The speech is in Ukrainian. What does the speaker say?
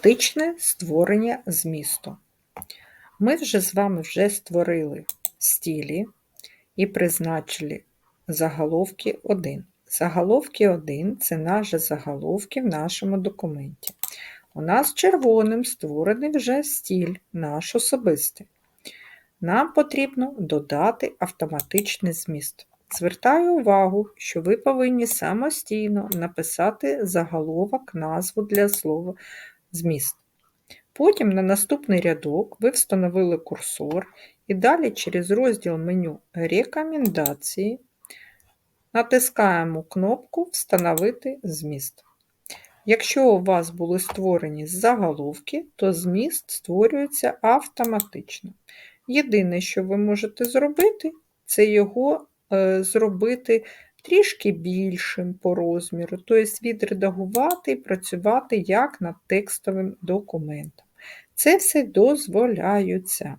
Автоматичне створення змісту. Ми вже з вами вже створили стілі і призначили заголовки 1. Заголовки 1 це наші заголовки в нашому документі. У нас червоним створений вже стіль, наш особистий. Нам потрібно додати автоматичний зміст. Звертаю увагу, що ви повинні самостійно написати заголовок, назву для слова зміст. Потім на наступний рядок ви встановили курсор і далі через розділ меню Рекомендації натискаємо кнопку Встановити зміст. Якщо у вас були створені заголовки, то зміст створюється автоматично. Єдине, що ви можете зробити, це його е, зробити трішки більшим по розміру, тобто відредагувати і працювати як над текстовим документом. Це все дозволяється.